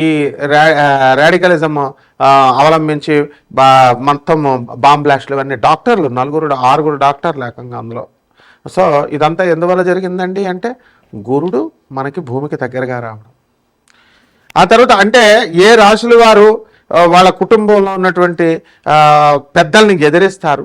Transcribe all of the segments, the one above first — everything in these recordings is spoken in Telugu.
ఈ రా రాడికలిజం అవలంబించి బా మొత్తం బాంబ్ బ్లాస్ట్లు ఇవన్నీ డాక్టర్లు నలుగురు ఆరుగురు డాక్టర్లు ఏకంగా అందులో. సో ఇదంతా ఎందువల్ల జరిగిందండి అంటే గురుడు మనకి భూమికి దగ్గరగా రావడం. ఆ తర్వాత అంటే ఏ రాశుల వారు వాళ్ళ కుటుంబంలో ఉన్నటువంటి పెద్దల్ని ఎదిరిస్తారు?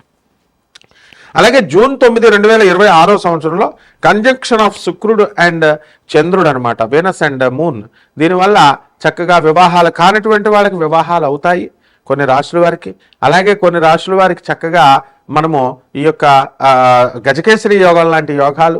అలాగే జూన్ తొమ్మిది రెండు వేల ఇరవై ఆరో సంవత్సరంలో కంజంక్షన్ ఆఫ్ శుక్రుడు అండ్ చంద్రుడు అనమాట వీనస్ అండ్ మూన్ దీనివల్ల చక్కగా వివాహాలు కానటువంటి వాళ్ళకి వివాహాలు అవుతాయి కొన్ని రాశుల వారికి. అలాగే కొన్ని రాశుల వారికి చక్కగా మనము ఈ యొక్క ఆ, గజకేసరి యోగాలు లాంటి యోగాలు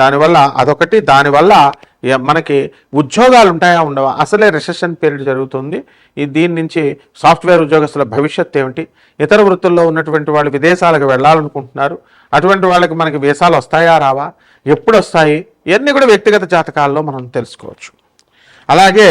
దానివల్ల అదొకటి. దానివల్ల మనకి ఉద్యోగాలు ఉంటాయా ఉండవా? అసలే రిసెషన్ పీరియడ్ జరుగుతుంది. ఈ దీని నుంచి సాఫ్ట్వేర్ ఉద్యోగస్తుల భవిష్యత్ ఏమిటి? ఇతర వృత్తుల్లో ఉన్నటువంటి వాళ్ళు విదేశాలకు వెళ్ళాలనుకుంటున్నారు. అటువంటి వాళ్ళకి మనకి వీసాలు వస్తాయా రావా? ఎప్పుడు వస్తాయి ఇవన్నీ కూడా వ్యక్తిగత జాతకాల్లో మనం తెలుసుకోవచ్చు. అలాగే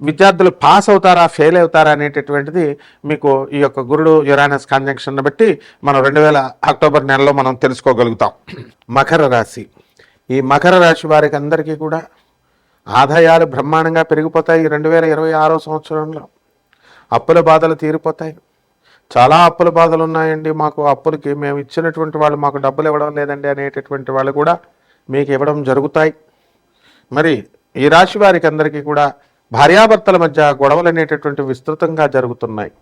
విద్యార్థులు పాస్ అవుతారా ఫెయిల్ అవుతారా అనేటటువంటిది మీకు ఈ యొక్క గురుడు యురానస్ కాంజంక్షన్ బట్టి మనం రెండు వేల అక్టోబర్ నెలలో మనం తెలుసుకోగలుగుతాం. మకర రాశి. ఈ మకర రాశి వారికి అందరికీ కూడా ఆదాయాలు బ్రహ్మాండంగా పెరిగిపోతాయి రెండు వేల ఇరవై ఆరో సంవత్సరంలో. అప్పుల బాధలు తీరిపోతాయి. చాలా అప్పుల బాధలు ఉన్నాయండి. మాకు అప్పులకి మేము ఇచ్చినటువంటి వాళ్ళు మాకు డబ్బులు ఇవ్వడం లేదండి అనేటటువంటి వాళ్ళు కూడా మీకు ఇవ్వడం జరుగుతాయి. మరి ఈ రాశి వారికి అందరికీ కూడా భార్యాభర్తల మధ్య గొడవలు అనేటటువంటి విస్తృతంగా జరుగుతున్నాయి.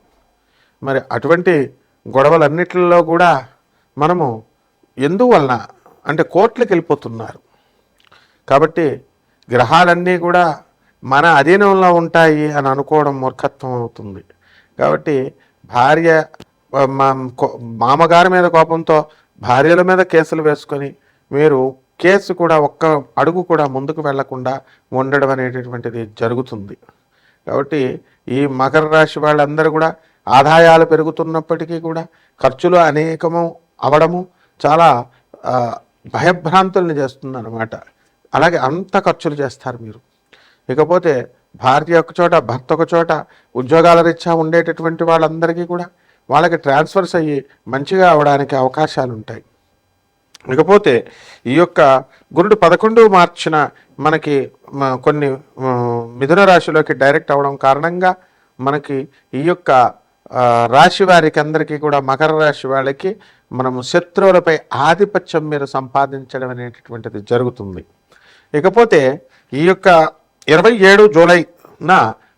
మరి అటువంటి గొడవలన్నిటిలో కూడా మనము ఎందువలన అంటే కోర్టులకు వెళ్ళిపోతున్నారు. కాబట్టి గ్రహాలన్నీ కూడా మన అధీనంలో ఉంటాయి అని అనుకోవడం మూర్ఖత్వం అవుతుంది. కాబట్టి భార్య మా- కో- మామగారి మీద కోపంతో భార్యల మీద కేసులు వేసుకొని మీరు కేసు కూడా ఒక్క అడుగు కూడా ముందుకు వెళ్ళకుండా ఉండడం అనేటటువంటిది జరుగుతుంది. కాబట్టి ఈ మకర రాశి వాళ్ళందరూ కూడా ఆదాయాలు పెరుగుతున్నప్పటికీ కూడా ఖర్చులు అనేకము అవడము చాలా భయభ్రాంతుల్ని చేస్తుంది అనమాట అలాగే అంత ఖర్చులు చేస్తారు మీరు. ఇకపోతే భార్య ఒక చోట భర్త ఒక చోట ఉద్యోగాల రీత్యా ఉండేటటువంటి వాళ్ళందరికీ కూడా వాళ్ళకి ట్రాన్స్ఫర్స్ అయ్యి మంచిగా అవడానికి అవకాశాలు ఉంటాయి ఇకపోతే ఈ యొక్క గురుడు పదకొండు మార్చిన మనకి కొన్ని మిథున రాశిలోకి డైరెక్ట్ అవడం కారణంగా మనకి ఈ యొక్క రాశి వారికి అందరికీ కూడా మకర రాశి వాళ్ళకి మనము శత్రువులపై ఆధిపత్యం మీరు సంపాదించడం అనేటటువంటిది జరుగుతుంది. ఇకపోతే ఈ యొక్క ఇరవై ఏడు జూలైన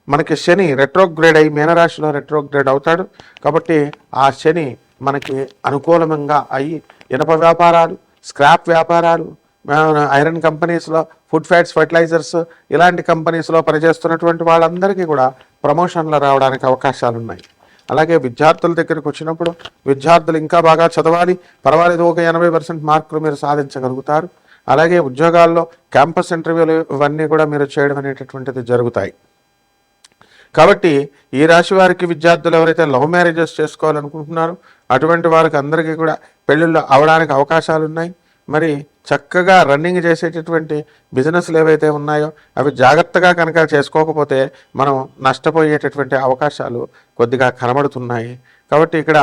మనకి శని రెట్రోగ్రేడ్ అయి మీనరాశిలో రెట్రోగ్రేడ్ అవుతాడు. కాబట్టి ఆ శని మనకి అనుకూలంగా అయ్యి ఇనప వ్యాపారాలు స్క్రాప్ వ్యాపారాలు ఐరన్ కంపెనీస్లో ఫుడ్ ఫ్యాట్స్ ఫర్టిలైజర్స్ ఇలాంటి కంపెనీస్లో పనిచేస్తున్నటువంటి వాళ్ళందరికీ కూడా ప్రమోషన్లు రావడానికి అవకాశాలు ఉన్నాయి అలాగే విద్యార్థుల దగ్గరికి వచ్చినప్పుడు విద్యార్థులు ఇంకా బాగా చదవాలి పర్వాలేదు ఒక ఎనభై పర్సెంట్ మార్కులు మీరు సాధించగలుగుతారు. అలాగే ఉద్యోగాల్లో క్యాంపస్ ఇంటర్వ్యూలు ఇవన్నీ కూడా మీరు చేయడం అనేటటువంటిది జరుగుతాయి. కాబట్టి ఈ రాశి వారికి విద్యార్థులు ఎవరైతే లవ్ మ్యారేజెస్ చేసుకోవాలనుకుంటున్నారో అటువంటి వారికి అందరికీ కూడా పెళ్ళిళ్ళు అవడానికి అవకాశాలు ఉన్నాయి మరి చక్కగా రన్నింగ్ చేసేటటువంటి బిజినెస్లు ఏవైతే ఉన్నాయో అవి జాగ్రత్తగా కనుక చేసుకోకపోతే మనం నష్టపోయేటటువంటి అవకాశాలు కొద్దిగా కనబడుతున్నాయి. కాబట్టి ఇక్కడ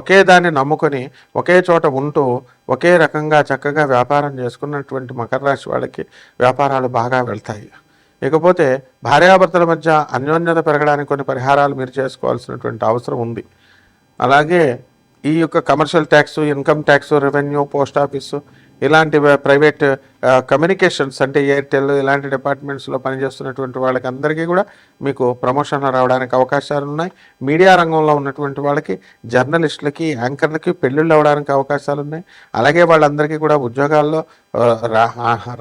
ఒకే దాన్ని నమ్ముకొని ఒకే చోట ఉంటూ ఒకే రకంగా చక్కగా వ్యాపారం చేసుకున్నటువంటి మకర రాశి వాళ్ళకి వ్యాపారాలు బాగా వెళ్తాయి. ఇకపోతే భార్యాభర్తల మధ్య అన్యోన్యత పెరగడానికి కొన్ని పరిహారాలు మీరు చేసుకోవాల్సినటువంటి అవసరం ఉంది. అలాగే ఈ యొక్క commercial tax income tax revenue post office ఇలాంటి ప్రైవేట్ కమ్యూనికేషన్స్ అంటే ఎయిర్టెల్ ఇలాంటి డిపార్ట్మెంట్స్లో పనిచేస్తున్నటువంటి వాళ్ళకి అందరికీ కూడా మీకు ప్రమోషన్లు రావడానికి అవకాశాలు ఉన్నాయి. మీడియా రంగంలో ఉన్నటువంటి వాళ్ళకి జర్నలిస్టులకి యాంకర్లకి పెళ్ళిళ్ళు అవ్వడానికి అవకాశాలు ఉన్నాయి. అలాగే వాళ్ళందరికీ కూడా ఉద్యోగాల్లో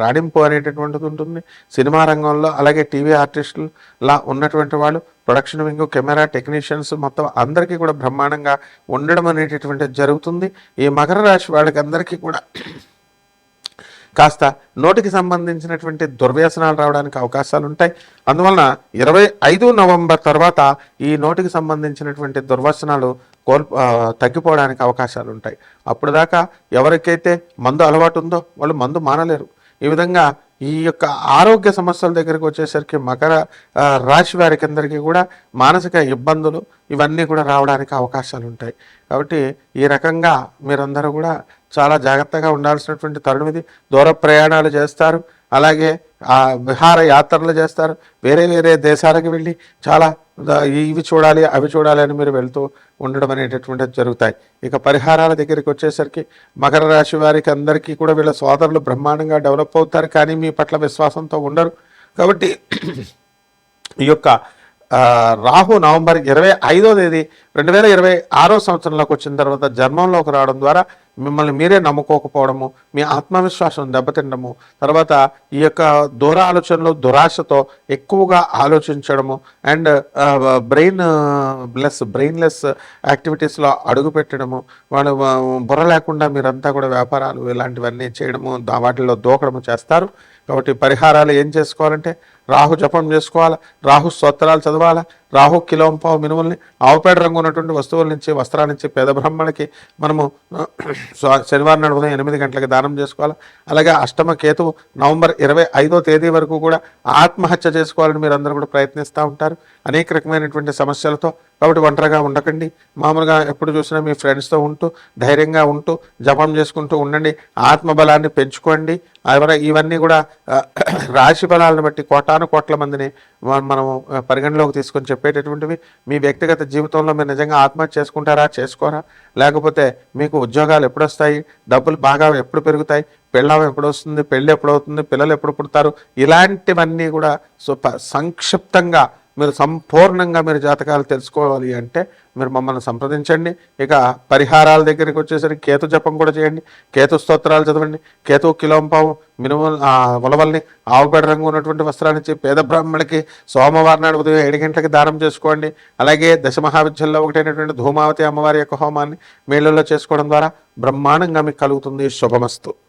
రాణింపు అనేటటువంటిది ఉంటుంది. సినిమా రంగంలో అలాగే టీవీ ఆర్టిస్టులు లా ఉన్నటువంటి వాళ్ళు ప్రొడక్షన్ వింగ్ కెమెరా టెక్నీషియన్స్ మొత్తం అందరికీ కూడా బ్రహ్మాండంగా ఉండడం అనేటటువంటిది జరుగుతుంది. ఈ మకర రాశి వాళ్ళకి అందరికీ కూడా కాస్త నోటికి సంబంధించినటువంటి దుర్వ్యసనాలు రావడానికి అవకాశాలు ఉంటాయి. అందువలన ఇరవై ఐదు నవంబర్ తర్వాత ఈ నోటికి సంబంధించినటువంటి దుర్వ్యసనాలు కోల్ తగ్గిపోవడానికి అవకాశాలు ఉంటాయి. అప్పుడు దాకా ఎవరికైతే మందు అలవాటు ఉందో వాళ్ళు మందు మానలేరు. ఈ విధంగా ఈ యొక్క ఆరోగ్య సమస్యల దగ్గరికి వచ్చేసరికి మకర రాశి వారికి అందరికీ కూడా మానసిక ఇబ్బందులు ఇవన్నీ కూడా రావడానికి అవకాశాలు ఉంటాయి. కాబట్టి ఈ రకంగా మీరందరూ కూడా చాలా జాగ్రత్తగా ఉండాల్సినటువంటి తరుణం ఇది. దూర ప్రయాణాలు చేస్తారు. అలాగే ఆ విహార యాత్రలు చేస్తారు. వేరే వేరే దేశాలకు వెళ్ళి చాలా ఇవి చూడాలి అవి చూడాలి అని మీరు వెళ్తూ ఉండడం అనేటటువంటిది జరుగుతాయి. ఇక పరిహారాల దగ్గరికి వచ్చేసరికి మకర రాశి వారికి అందరికీ కూడా వీళ్ళ సోదరులు బ్రహ్మాండంగా డెవలప్ అవుతారు. కానీ మీ పట్ల విశ్వాసంతో ఉండరు. కాబట్టి ఈ యొక్క రాహు నవంబర్ ఇరవై ఐదో తేదీ రెండు వేల ఇరవై ఆరో సంవత్సరంలోకి వచ్చిన తర్వాత జన్మంలోకి రావడం ద్వారా మిమ్మల్ని మీరే నమ్ముకోకపోవడము మీ ఆత్మవిశ్వాసం దెబ్బతినడము తర్వాత ఈ యొక్క దూర ఆలోచనలు దురాశతో ఎక్కువగా ఆలోచించడము అండ్ బ్రెయిన్ లెస్ బ్రెయిన్లెస్ యాక్టివిటీస్లో అడుగు పెట్టడము వాళ్ళు బుర్ర లేకుండా మీరంతా కూడా వ్యాపారాలు ఇలాంటివన్నీ చేయడము వాటిల్లో దూకడము చేస్తారు. కాబట్టి పరిహారాలు ఏం చేసుకోవాలంటే రాహు జపం చేసుకోవాలా? రాహు స్తోత్రాలు చదవాలా? రాహు కిలోంపావు మినుముల్ని ఆవుపేడ రంగు ఉన్నటువంటి వస్తువుల నుంచి వస్త్రాల నుంచి పేద బ్రహ్మణికి మనము శనివారం నాడు ఉదయం ఎనిమిది గంటలకు దానం చేసుకోవాలి? అలాగే అష్టమ కేతువు నవంబర్ ఇరవై ఐదో తేదీ వరకు కూడా ఆత్మహత్య చేసుకోవాలని మీరు అందరూ కూడా ప్రయత్నిస్తూ ఉంటారు. అనేక రకమైనటువంటి సమస్యలతో కాబట్టి ఒంటరిగా ఉండకండి. మామూలుగా ఎప్పుడు చూసినా మీ ఫ్రెండ్స్తో ఉంటూ ధైర్యంగా ఉంటూ జపం చేసుకుంటూ ఉండండి. ఆత్మబలాన్ని పెంచుకోండి. ఇవన్నీ కూడా రాశి బలాలను బట్టి కోటాను కోట్ల మందిని మనం మనము పరిగణలోకి తీసుకొని చెప్పేటటువంటివి మీ వ్యక్తిగత జీవితంలో మీరు నిజంగా ఆత్మహత్య చేసుకుంటారా చేసుకోరా? లేకపోతే మీకు ఉద్యోగాలు ఎప్పుడు వస్తాయి డబ్బులు బాగా ఎప్పుడు పెరుగుతాయి? పెళ్ళం ఎప్పుడు వస్తుంది పెళ్ళి ఎప్పుడు అవుతుంది పిల్లలు ఎప్పుడు పుడతారు? ఇలాంటివన్నీ కూడా సంక్షిప్తంగా మీరు సంపూర్ణంగా మీరు జాతకాలు తెలుసుకోవాలి అంటే మీరు మమ్మల్ని సంప్రదించండి. ఇక పరిహారాల దగ్గరికి వచ్చేసరికి కేతు జపం కూడా చేయండి. కేతు స్తోత్రాలు చదవండి. కేతు కిలోంపావు మినుము ఆ, ఉలవల్ని ఆవుపేడ రంగు ఉన్నటువంటి వస్త్రాలు ఇచ్చి పేద బ్రాహ్మణులకి సోమవారం నాడు ఉదయం ఏడు గంటలకి దానం చేసుకోండి. అలాగే దశమహావిద్యల్లో ఒకటైనటువంటి ధూమావతి అమ్మవారి యొక్క హోమాన్ని మేళ్ళల్లో చేసుకోవడం ద్వారా బ్రహ్మాండంగా మీకు కలుగుతుంది. శుభమస్తు.